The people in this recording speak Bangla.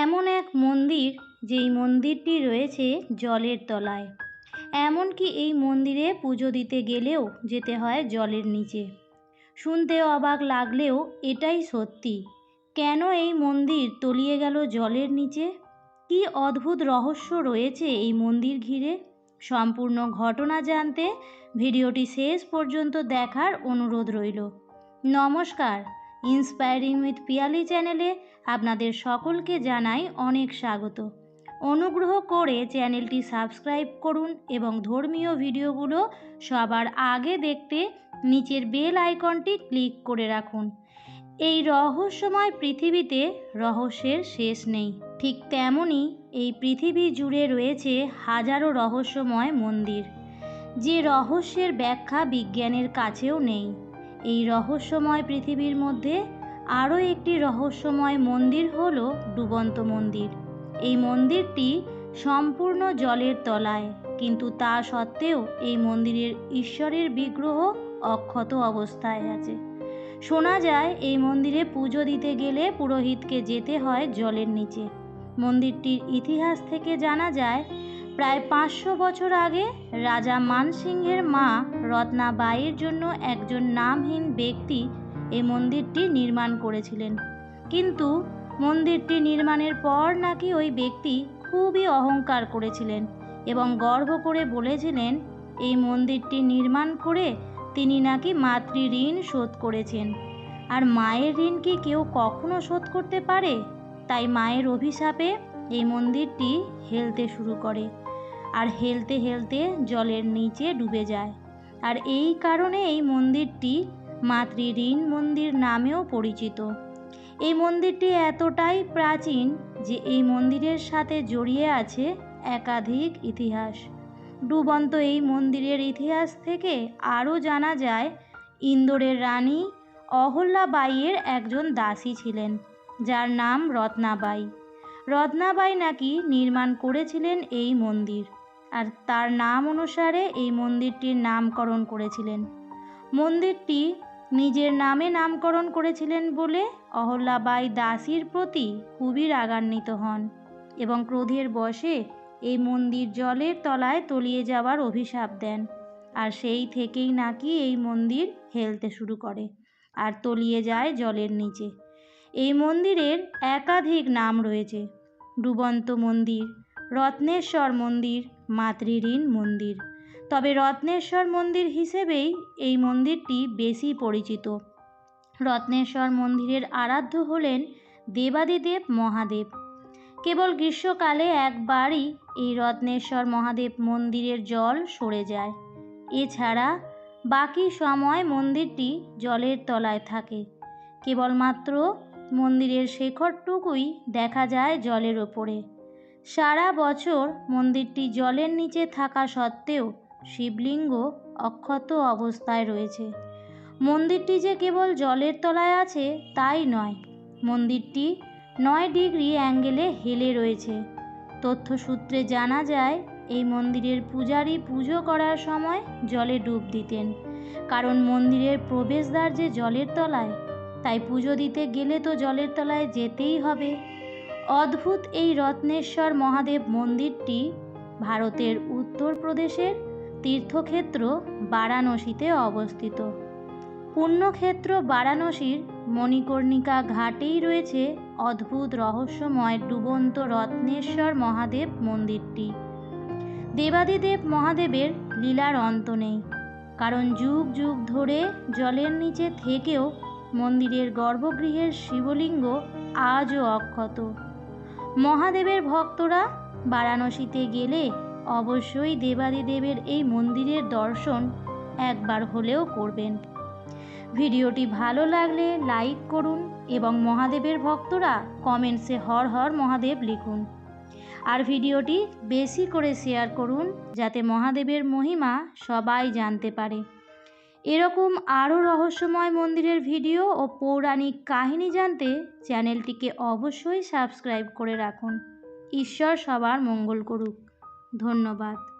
এমন এক মন্দির যেই মন্দিরটি রয়েছে জলের তলায়। এমনকি এই মন্দিরে পুজো দিতে গেলেও যেতে হয় জলের নিচে। শুনতে অবাক লাগলেও এটাই সত্যি। কেন এই মন্দির তলিয়ে গেল জলের নিচে? কি অদ্ভুত রহস্য রয়েছে এই মন্দির ঘিরে? সম্পূর্ণ ঘটনা জানতে ভিডিওটি শেষ পর্যন্ত দেখার অনুরোধ রইল। নমস্কার। ইন্সপায়ারিং উইথ পিয়ালি চ্যানেলে আপনাদের সকলকে জানাই অনেক স্বাগত। অনুগ্রহ করে চ্যানেলটি সাবস্ক্রাইব করুন এবং ধর্মীয় ভিডিওগুলো সবার আগে দেখতে নিচের বেল আইকনটি ক্লিক করে রাখুন। এই রহস্যময় পৃথিবীতে রহস্যের শেষ নেই। ঠিক তেমনই এই পৃথিবী জুড়ে রয়েছে হাজারো রহস্যময় মন্দির। যে রহস্যের ব্যাখ্যা বিজ্ঞানের কাছেও নেই। এই রহস্যময় পৃথিবীর মধ্যে আরও একটি রহস্যময় মন্দির হল ডুবন্ত মন্দির। এই মন্দিরটি সম্পূর্ণ জলের তলায়, কিন্তু তা সত্ত্বেও এই মন্দিরের ঈশ্বরের বিগ্রহ অক্ষত অবস্থায় আছে। শোনা যায়, এই মন্দিরে পুজো দিতে গেলে পুরোহিতকে যেতে হয় জলের নিচে। মন্দিরটির ইতিহাস থেকে জানা যায় প্রায় পাঁচশো বছর আগে রাজা মানসিংহের মা রত্নাবাইয়ের জন্য একজন নামহীন ব্যক্তি এই মন্দিরটি নির্মাণ করেছিলেন। কিন্তু মন্দিরটি নির্মাণের পর নাকি ওই ব্যক্তি খুবই অহংকার করেছিলেন এবং গর্ব করে বলেছিলেন, এই মন্দিরটি নির্মাণ করে তিনি নাকি মাতৃ ঋণ শোধ করেছেন। আর মায়ের ঋণ কি কেউ কখনো শোধ করতে পারে? তাই মায়ের অভিশাপে এই মন্দিরটি হেলতে শুরু করে। আর হেলতে হেলতে জলের নিচে ডুবে যায়। আর এই কারণে এই মন্দিরটি মাতৃ ঋণ মন্দির নামেও পরিচিত। এই মন্দিরটি এতটাই প্রাচীন যে এই মন্দিরের সাথে জড়িয়ে আছে একাধিক ইতিহাস। ডুবন্ত এই মন্দিরের ইতিহাস থেকে আরও জানা যায়, ইন্দোরের রানী অহল্যাবাইয়ের একজন দাসী ছিলেন, যার নাম রত্নাবাই। রত্নাবাই নাকি নির্মাণ করেছিলেন এই মন্দির। আর তার নাম অনুসারে এই মন্দিরটির নামকরণ করেছিলেন। মন্দিরটি নিজের নামে নামকরণ করেছিলেন বলে অহল্যাবাই দাসীর প্রতি খুবই রাগান্বিত হন এবং ক্রোধের বশে এই মন্দির জলের তলায় তলিয়ে যাওয়ার অভিশাপ দেন আর সেই থেকেই নাকি এই মন্দির হেলতে শুরু করে আর তলিয়ে যায় জলের নিচে। এই মন্দিরের একাধিক নাম রয়েছে। ডুবন্ত মন্দির, রত্নেশ্বর মন্দির মাতৃঋণ মন্দির। তবে রত্নেশ্বর মন্দির হিসেবেই এই মন্দিরটি বেশি পরিচিত। রত্নেশ্বর মন্দিরের আরাধ্য হলেন দেবাদিদেব মহাদেব। কেবল গ্রীষ্মকালে একবারই এই রত্নেশ্বর মহাদেব মন্দিরের জল সরে যায়। এছাড়া বাকি সময় মন্দিরটি জলের তলায় থাকে। কেবলমাত্র মন্দিরের শেখরটুকুই দেখা যায় জলের ওপরে। সারা বছর মন্দিরটি জলের নিচে থাকা সত্ত্বেও শিবলিঙ্গ অক্ষত অবস্থায় রয়েছে। মন্দিরটি যে কেবল জলের তলায় আছে, তাই নয়। মন্দিরটি নয় ডিগ্রি অ্যাঙ্গেলে হেলে রয়েছে। তথ্যসূত্রে জানা যায়, এই মন্দিরের পূজারী পুজো করার সময় জলে ডুব দিতেন। কারণ মন্দিরের প্রবেশদ্বার যে জলের তলায়, তাই পুজো দিতে গেলে তো জলের তলায় যেতেই হবে। অদ্ভুত এই রত্নেশ্বর মহাদেব মন্দিরটি ভারতের উত্তরপ্রদেশের তীর্থক্ষেত্র বারাণসীতে অবস্থিত। পুণ্যক্ষেত্র বারাণসীর মণিকর্ণিকা ঘাটেই রয়েছে অদ্ভুত রহস্যময় ডুবন্ত রত্নেশ্বর মহাদেব মন্দিরটি। দেবাদিদেব মহাদেবের লীলার অন্ত নেই, কারণ যুগ যুগ ধরে জলের নিচে থেকেও মন্দিরের গর্ভগৃহের শিবলিঙ্গ আজও অক্ষত। মহাদেবের ভক্তরা বারাণসীতে গেলে অবশ্যই দেবাদিদেবের এই মন্দিরের দর্শন একবার হলেও করবেন। ভিডিওটি ভালো লাগলে লাইক করুন এবং মহাদেবের ভক্তরা কমেন্টসে হর হর মহাদেব লিখুন। আর ভিডিওটি বেশি করে শেয়ার করুন, যাতে মহাদেবের মহিমা সবাই জানতে পারে। এরকম আরও রহস্যময় মন্দিরের ভিডিও ও পৌরাণিক কাহিনী জানতে চ্যানেলটিকে অবশ্যই সাবস্ক্রাইব করে রাখুন। ঈশ্বর সবার মঙ্গল করুক। ধন্যবাদ।